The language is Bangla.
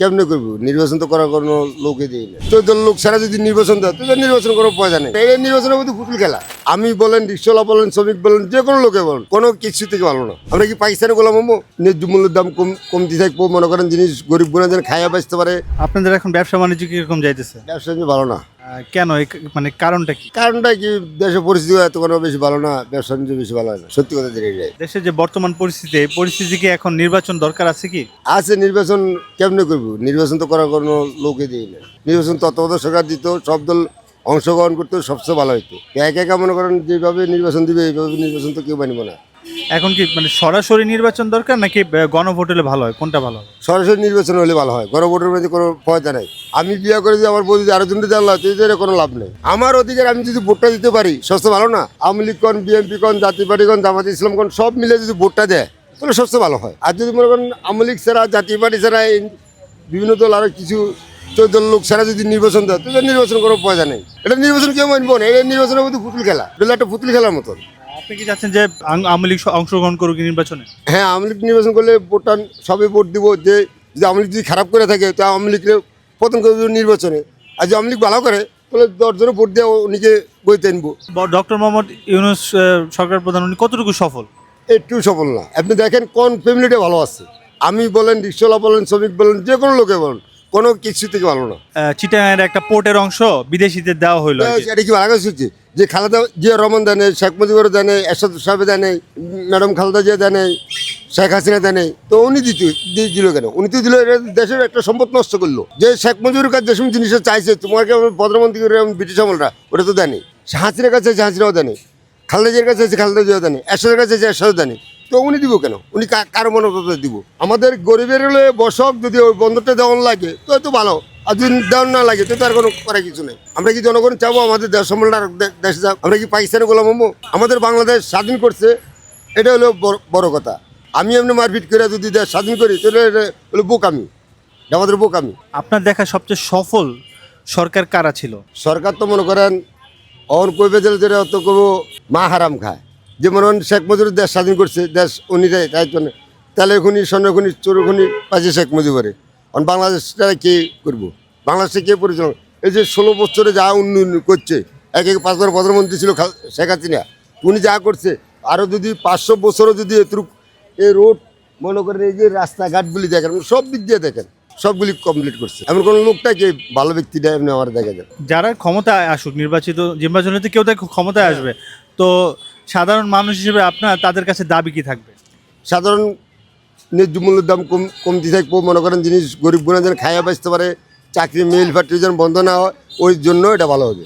কেমনে করব? নির্বাচন তো করার কোনো লোকে দিই না। চোদ্দ লোক ছাড়া যদি নির্বাচন দেয় তোদের নির্বাচন করার পয়সা নেই। এই নির্বাচনের মধ্যে ফুটুল খেলা। আমি বলেন রিক্সলা বলেন শ্রমিক বলেন যে কোনো লোকে বলেন কোনো কিছু থেকে ভালো না। আমরা কি পাকিস্তানে গোলাম হব? ন্যায্য মূল্যের দাম কম কমতে থাকব মনে করেন জিনিস গরিব বোনা যেন খাইয়া বাঁচতে পারে। আপনাদের এখন ব্যবসা বাণিজ্য কীরকম যাইতেছে? ব্যবসা বাণিজ্য ভালো না। কেন? মানে কারণটা কি? কারণটা কি? দেশের পরিস্থিতি এত কোনো বেশি ভালো না ব্যবসা বাণিজ্য বেশি ভালো হয় না সত্যি কথা দিয়ে যায় দেশের যে বর্তমান পরিস্থিতি এই পরিস্থিতি কি এখন নির্বাচন দরকার আছে কি? আছে নির্বাচন কেমনে করব? নির্বাচন তো করার কোনো লোকে দিই না। নির্বাচন তত্ত্বাবধায়ক সরকার দিত সব দল অংশগ্রহণ করতো সবচেয়ে ভালো হতো একা একা মনে করেন যেভাবে নির্বাচন দিবে এইভাবে নির্বাচন তো কেউ মানিব না। এখন কি মানে সরাসরি নির্বাচন দরকার নাকি গণভোট হলে ভালো হয়? কোনটা ভালো সরাসরি নির্বাচন হলে ভালো হয়। গণভোটের মধ্যে কোনো ফয়দা নাই। আমি বিয়ে করে যদি আমার বৌদি আরও জনকে জানলা এদের কোনো লাভ নেই। আমার অধিকার, আমি যদি ভোটটা দিতে পারি, সবচেয়ে ভালো না? আওয়ামী লীগ কন বিএনপি কন জাতীয় পার্টি কন জামাত ইসলাম কন সব মিলে যদি ভোটটা দেয়, তাহলে সবচেয়ে ভালো হয়। আর যদি মনে করেন আওয়ামী লীগ ছাড়া জাতীয় পার্টি ছাড়া বিভিন্ন দল আরও কিছু চোদ্দ লোক ছাড়া যদি নির্বাচন দেয়, তাহলে নির্বাচন করার পয়সা নেই। এটা নির্বাচন কেউ মানবো না। এটা নির্বাচনের মধ্যে পুতুল খেলা। এটা একটা পুতুল খেলার মতন। আপনি কি চাচ্ছেন যে আওয়ামী লীগ অংশগ্রহণ করুক নির্বাচনে? হ্যাঁ আওয়ামী লীগ নির্বাচন করলে ভোটটা সবে ভোট দিব যে যদি আওয়ামী লীগ যদি খারাপ করে থাকে তো আওয়ামী লীগকে প্রথম করে দেবো নির্বাচনে। আর যদি আওয়ামী লীগ ভালো করে তাহলে দশজনে ভোট দিয়ে উনিকে বইতে আনব। ডক্টর মোহাম্মদ ইউনুস সরকার প্রধান উনি কতটুকু সফল? একটু সফল না। আপনি দেখেন কোন ফ্যামিলিটা ভালো আছে। আমি বলেন রিক্সাওয়ালা বলেন শ্রমিক বলেন যে কোনো লোকে বলেন কোনো কিছু থেকে ভালো না। আহ, একটা পোর্টের অংশ বিদেশিদের দেওয়া হইল এটা কি ভালো হচ্ছে যে খালেদা জিয়া রহমান দেনে শেখ মুজিবুর দেনে এরশাদ সাহেব দেনে ম্যাডাম খালেদা জিয়া দেনে শেখ হাসিনা দেনে তো উনি দিত দিল কেন? উনি তো দিল দেশের একটা সম্পদ নষ্ট করল। যে শেখ মুজিবুর কাছে যেসব জিনিসটা চাইছে তোমাকে প্রধানমন্ত্রী ব্রিটিশ আমলরা ওটা তো দেয়নি হাসিনার কাছে আছে হাসিনাও দেয়নি খালেদা জিয়ার কাছে খালেদা জিয়াও দেয়নি এরশাদের কাছে এরশাদও দেয়নি তো উনি দিব কেন উনি কার মনোভাবে দিব আমাদের গরিবের হলে বসক যদি ওই বন্ধটা দেওয়ান লাগে তো এত ভালো আর যদি দেওয়ান না লাগে তো তার কোনো করার কিছু নেই আমরা কি জনগণ চাবো আমাদের দেশ সম্মেলন দেশে যাক আমরা কি পাকিস্তানে গোলাম হব আমাদের বাংলাদেশ স্বাধীন করছে এটা হলো বড়- কথা আমি এমনি মারপিট করে যদি দেশ স্বাধীন করি তাহলে এটা হলো বোকামি আমাদের বোকামি আপনার দেখা সবচেয়ে সফল সরকার কারা ছিল সরকার তো মনে করেন অন কইবে যেটা তো করব মা হারাম খায় যে মনে করেন শেখ মুজিবুর দেশ স্বাধীন করছে, দেশ উনি দেয়, তাই জন্য। তেলে খুনি স্বর্ণ খুনি চোর খুনি পাচ্ছে শেখ মুজিবুরে। অন বাংলাদেশটা কে করব? বাংলাদেশে কে পরিচালনা? এই যে ষোলো বছরে যা উন্নয়ন করছে, এক এক পাঁচবার প্রধানমন্ত্রী ছিল শেখ হাসিনা। উনি যা করছে আরও যদি পাঁচশো বছরও যদি এতটুক এই রোড, মনে করেন এই যে রাস্তাঘাটগুলি দেখেন, সব দিক দিয়ে দেখেন, সবগুলি কমপ্লিট করছে। এমন কোনো লোকটাকে ভালো ব্যক্তিটা এমনি আমার দেখা যায়? যারা ক্ষমতায় আসুক, নির্বাচিত নির্বাচনে কেউ দেখ ক্ষমতায় আসবে। তো সাধারণ মানুষ হিসেবে আপনার, তাদের কাছে দাবি কি থাকবে? সাধারণ ন্যায্য মূল্যের দাম কম, কমতে থাকব, মনে করেন জিনিস গরিব গুণা যেন খাইয়া বাঁচতে পারে, চাকরি, মিল ফ্যাক্টরি যেন বন্ধ না হয়, ওই জন্য এটা ভালো হবে।